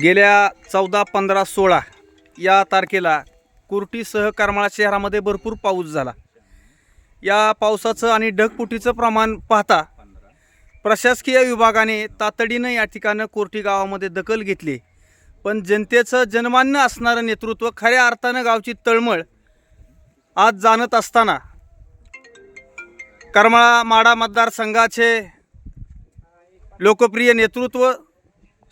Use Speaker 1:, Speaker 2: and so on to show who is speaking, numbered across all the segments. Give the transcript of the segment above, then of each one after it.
Speaker 1: गेल्या चौदा पंधरा सोळा या तारखेला कुर्टीसह करमाळा शहरामध्ये भरपूर पाऊस झाला. या पावसाचं आणि ढगपुटीचं प्रमाण पाहता प्रशासकीय विभागाने तातडीनं या ठिकाणं कोर्टी गावामध्ये दखल घेतली. पण जनतेचं जनमान्य असणारं नेतृत्व खऱ्या अर्थानं गावची तळमळ आज जाणत असताना करमाळा माडा मतदारसंघाचे लोकप्रिय नेतृत्व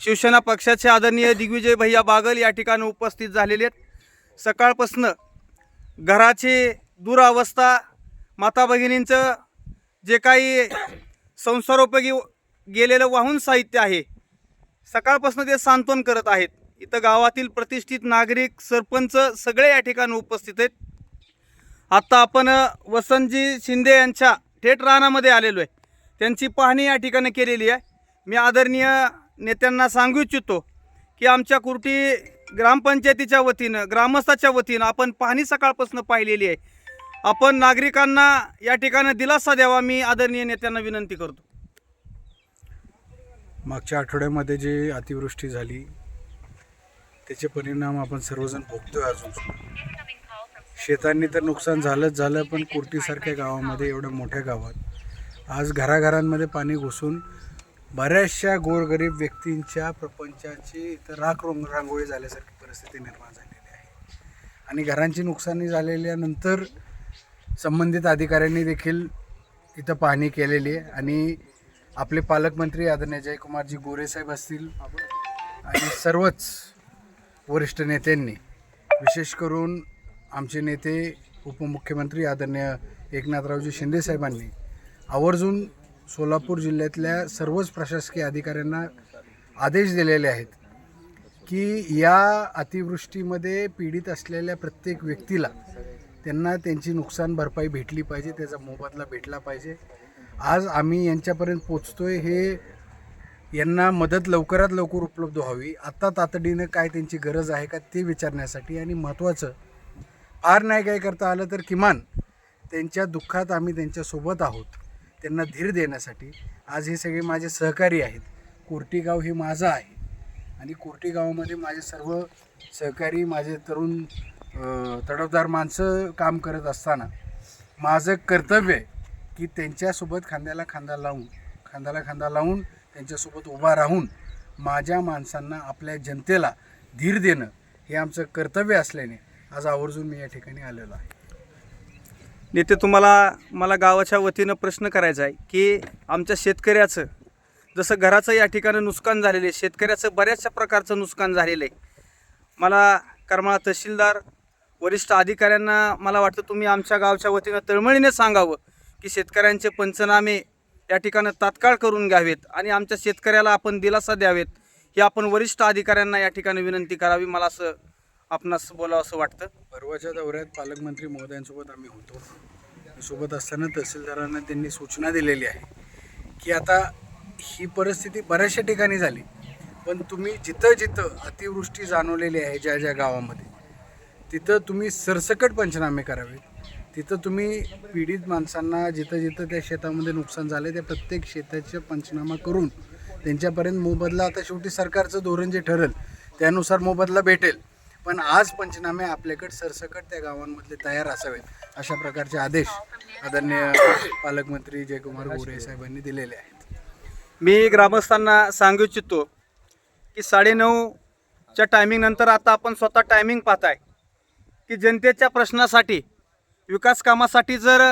Speaker 1: शिवसेना पक्षाचे आदरणीय दिग्विजय भैया बागल या ठिकाणी उपस्थित झालेले आहेत. सकाळपासनं घराची दुरावस्था माता भगिनींचं जे काही संसारोपयोगी गेलेलं वाहून साहित्य आहे सकाळपासून ते सांत्वन करत आहेत. इथं गावातील प्रतिष्ठित नागरिक सरपंच सगळे या ठिकाणी उपस्थित आहेत. आत्ता आपण वसंतजी शिंदे यांच्या थेट रानामध्ये आलेलो आहे. त्यांची पाहणी या ठिकाणी केलेली आहे. मी आदरणीय नेत्यांना सांगू इच्छितो की आमच्या कुर्टी ग्रामपंचायतीच्या वतीनं ग्रामस्थाच्या वतीनं आपण पाहणी सकाळपासून पाहिलेली आहे. आपण नागरिकांना या ठिकाणी दिलासा द्यावा मी आदरणीय नेत्यांना विनंती करतो.
Speaker 2: मागच्या आठवड्यामध्ये जी अतिवृष्टी झाली त्याचे परिणाम आपण सर्वजण भोगतोय अजून. शेतांनी तर नुकसान झालंच झालं पण कुर्टीसारख्या गावामध्ये एवढ्या मोठ्या गावात आज घराघरांमध्ये पाणी घुसून बऱ्याचशा गोरगरीब व्यक्तींच्या प्रपंचाची इथं राख रोंग रांगोळी झाल्यासारखी परिस्थिती निर्माण झालेली आहे. आणि घरांची नुकसानी झालेल्यानंतर संबंधित अधिकाऱ्यांनी देखील इथं पाहणी केलेली आहे. आणि आपले पालकमंत्री आदरणीय जयकुमारजी गोरेसाहेब असतील आणि सर्वच वरिष्ठ नेत्यांनी विशेष करून आमचे नेते उपमुख्यमंत्री आदरणीय एकनाथरावजी शिंदेसाहेबांनी आवर्जून सोलापूर जिल्ह्यातल्या सर्वच प्रशासकीय अधिकाऱ्यांना आदेश दिलेले आहेत की या अतिवृष्टीमध्ये पीडित असलेल्या प्रत्येक व्यक्तीला त्यांना त्यांची नुकसान भरपाई भेटली पाहिजे त्याचा मोबदला भेटला पाहिजे. आज आम्ही यांच्यापर्यंत पोचतोय हे यांना मदत लवकरात लवकर उपलब्ध व्हावी. आत्ता तातडीनं काय त्यांची गरज आहे का ते विचारण्यासाठी आणि महत्त्वाचं फार नाही काय करता आलं तर किमान त्यांच्या दुःखात आम्ही त्यांच्यासोबत आहोत. त्यांना धीर देण्यासाठी आज हे सगळे माझे सहकारी आहेत. कोर्टीगाव हे माझं आहे. आणि कोर्टीगावामध्ये माझे सर्व सहकारी माझे तरुण तडफदार माणसं काम करत असताना माझं कर्तव्य आहे की त्यांच्यासोबत खांद्याला खांदा लावून खांद्याला खांदा लावून त्यांच्यासोबत उभा राहून माझ्या माणसांना आपल्या जनतेला धीर देणं हे आमचं कर्तव्य असल्याने आज आवर्जून मी या ठिकाणी आलेलो आहे.
Speaker 1: नेते तुम्हाला मला गावाच्या वतीनं प्रश्न करायचा आहे की आमच्या शेतकऱ्याचं जसं घराचं या ठिकाणी नुकसान झालेलं आहे शेतकऱ्याचं बऱ्याचशा प्रकारचं नुकसान झालेलं आहे. मला करमाळा तहसीलदार वरिष्ठ अधिकाऱ्यांना मला वाटतं तुम्ही आमच्या गावच्या वतीनं तळमळीने सांगावं की शेतकऱ्यांचे पंचनामे या ठिकाणी तात्काळ करून घ्यावेत आणि आमच्या शेतकऱ्याला आपण दिलासा द्यावेत हे आपण वरिष्ठ अधिकाऱ्यांना या ठिकाणी विनंती करावी. मला असं आपणास बोलावं असं वाटतं?
Speaker 2: परवाच्या दौऱ्यात पालकमंत्री महोदयांसोबत आम्ही होतो. सोबत असताना तहसीलदारांना त्यांनी सूचना दिलेली आहे की आता ही परिस्थिती बऱ्याचशा ठिकाणी झाली. पण तुम्ही जिथं जिथं अतिवृष्टी जाणवलेली आहे ज्या ज्या गावामध्ये तिथं तुम्ही सरसकट पंचनामे करावे. तिथं तुम्ही पीडित माणसांना जिथं जिथं त्या शेतामध्ये नुकसान झालं त्या प्रत्येक शेताचे पंचनामा करून त्यांच्यापर्यंत मोबदला आता शेवटी सरकारचं धोरण जे ठरेल त्यानुसार मोबदला भेटेल. पण आज पंचनामे आपल्याकडे सरसकट त्या गावांमधले तयार असावेत अशा प्रकारचे आदेश आदरणीय पालकमंत्री जयकुमार गोरे साहेबांनी दिलेले आहेत.
Speaker 1: मी ग्रामस्थांना सांगू इच्छितो की साडेनऊच्या टायमिंगनंतर आता आपण स्वतः टायमिंग पाहताय की जनतेच्या प्रश्नासाठी विकास कामासाठी जर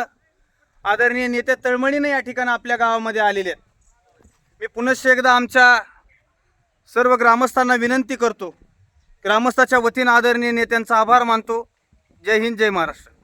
Speaker 1: आदरणीय नेते तळमळीने या ठिकाणी आपल्या गावामध्ये आलेले आहेत मी पुनश्च एकदा आमच्या सर्व ग्रामस्थांना विनंती करतो ग्रामस्थाच्या वतीनं आदरणीय नेत्यांचा आभार मानतो. जय हिंद जय महाराष्ट्र.